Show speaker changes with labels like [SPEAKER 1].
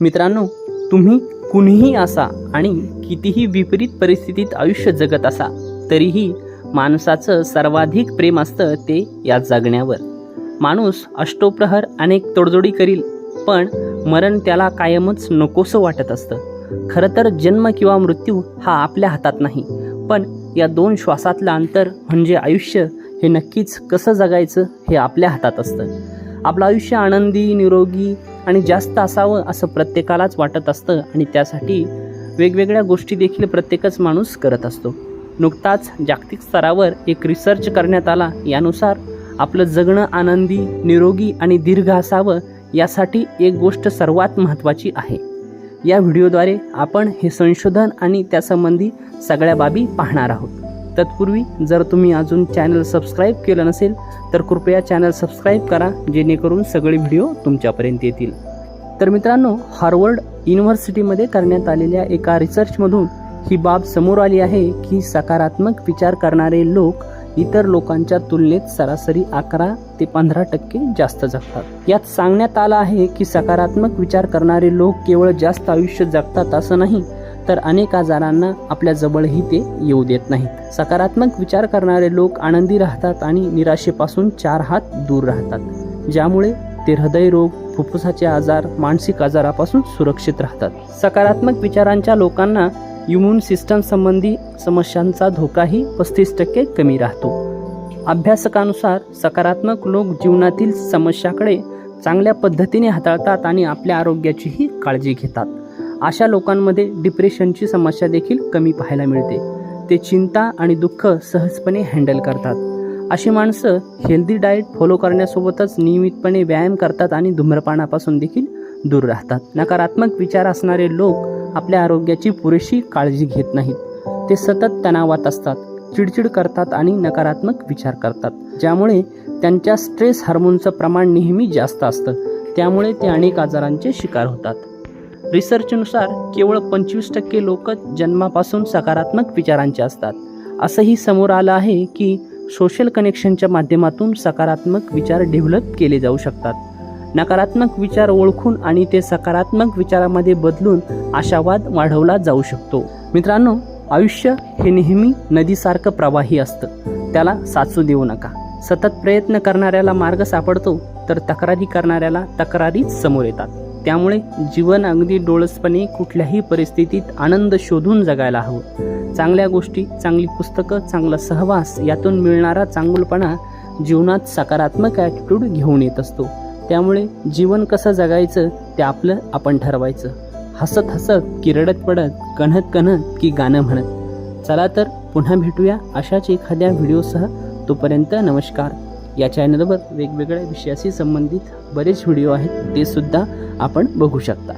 [SPEAKER 1] मित्रांनो तुम्ही कुणीही असा आणि कितीही विपरीत परिस्थितीत आयुष्य जगत असा तरीही माणसाचं सर्वाधिक प्रेम असतं ते या जगण्यावर. माणूस अष्टोप्रहर अनेक तडजोडी करील पण मरण त्याला कायमच नकोसं वाटत असतं. खरं तर जन्म किंवा मृत्यू हा आपल्या हातात नाही पण या दोन श्वासातलं अंतर म्हणजे आयुष्य हे नक्कीच कसं जगायचं हे आपल्या हातात असतं. आपलं आयुष्य आनंदी निरोगी आणि जास्त असावं असं प्रत्येकालाच वाटत असतं आणि त्यासाठी वेगवेगळ्या गोष्टी देखील प्रत्येकच माणूस करत असतो. नुकताच जागतिक स्तरावर एक रिसर्च करण्यात आला. यानुसार आपलं जगणं आनंदी निरोगी आणि दीर्घ असावं यासाठी एक गोष्ट सर्वात महत्त्वाची आहे. या व्हिडिओद्वारे आपण हे संशोधन आणि त्यासंबंधी सगळ्या बाबी पाहणार आहोत. तत्पूर्वी जर तुम्ही अजून चॅनल सबस्क्राईब केलं नसेल तर कृपया चॅनल सबस्क्राईब करा जेणेकरून सगळे व्हिडिओ तुमच्यापर्यंत येतील. तर मित्रांनो हार्वर्ड युनिव्हर्सिटीमध्ये करण्यात आलेल्या एका रिसर्चमधून ही बाब समोर आली आहे की सकारात्मक विचार करणारे लोक इतर लोकांच्या तुलनेत सरासरी अकरा ते पंधरा टक्के जास्त जगतात. यात सांगण्यात आलं आहे की सकारात्मक विचार करणारे लोक केवळ जास्त आयुष्य जगतात असं नाही तर अनेक आजारांना आपल्या जवळही ते येऊ देत नाहीत. सकारात्मक विचार करणारे लोक आनंदी राहतात आणि निराशेपासून चार हात दूर राहतात ज्यामुळे ते हृदयरोग फुफ्फुसाचे आजार मानसिक आजारापासून सुरक्षित राहतात. सकारात्मक विचारांच्या लोकांना इम्युन सिस्टम संबंधी समस्यांचा धोकाही पस्तीस टक्के कमी राहतो. अभ्यासकानुसार सकारात्मक लोक जीवनातील समस्याकडे चांगल्या पद्धतीने हाताळतात आणि आपल्या आरोग्याचीही काळजी घेतात. अशा लोकांमध्ये डिप्रेशनची समस्या देखील कमी पाहायला मिळते. ते चिंता आणि दुःख सहजपणे हँडल करतात. अशी माणसं हेल्दी डाएट फॉलो करण्यासोबतच नियमितपणे व्यायाम करतात आणि धूम्रपानापासून देखील दूर राहतात. नकारात्मक विचार असणारे लोक आपल्या आरोग्याची पुरेशी काळजी घेत नाहीत. ते सतत तणावात असतात चिडचिड करतात आणि नकारात्मक विचार करतात ज्यामुळे त्यांच्या स्ट्रेस हार्मोनचं प्रमाण नेहमी जास्त असतं. त्यामुळे ते अनेक आजारांचे शिकार होतात. रिसर्चनुसार केवळ पंचवीस टक्के लोक जन्मापासून सकारात्मक विचारांचे असतात. असंही समोर आलं आहे की सोशल कनेक्शनच्या माध्यमातून सकारात्मक विचार डेव्हलप केले जाऊ शकतात. नकारात्मक विचार ओळखून आणि ते सकारात्मक विचारामध्ये बदलून आशावाद वाढवला जाऊ शकतो. मित्रांनो आयुष्य हे नेहमी नदीसारखं प्रवाही असतं. त्याला साचू देऊ नका. सतत प्रयत्न करणाऱ्याला मार्ग सापडतो तर तक्रारी करणाऱ्याला तक्रारीच समोर येतात. त्यामुळे जीवन अगदी डोळसपणे कुठल्याही परिस्थितीत आनंद शोधून जगायला हवं. चांगल्या गोष्टी चांगली पुस्तकं चांगला सहवास यातून मिळणारा चांगुलपणा जीवनात सकारात्मक ॲटिट्यूड घेऊन येत असतो. त्यामुळे जीवन कसं जगायचं ते आपलं आपण ठरवायचं. हसत हसत की रडत पडत कणत कणत की गाणं म्हणत. चला तर पुन्हा भेटूया अशाच एखाद्या व्हिडिओसह. तोपर्यंत नमस्कार. या चॅनलवर वेगवेगळ्या विषयाशी संबंधित बरेच व्हिडिओ आहेत ते सुद्धा आपण बघू शकता.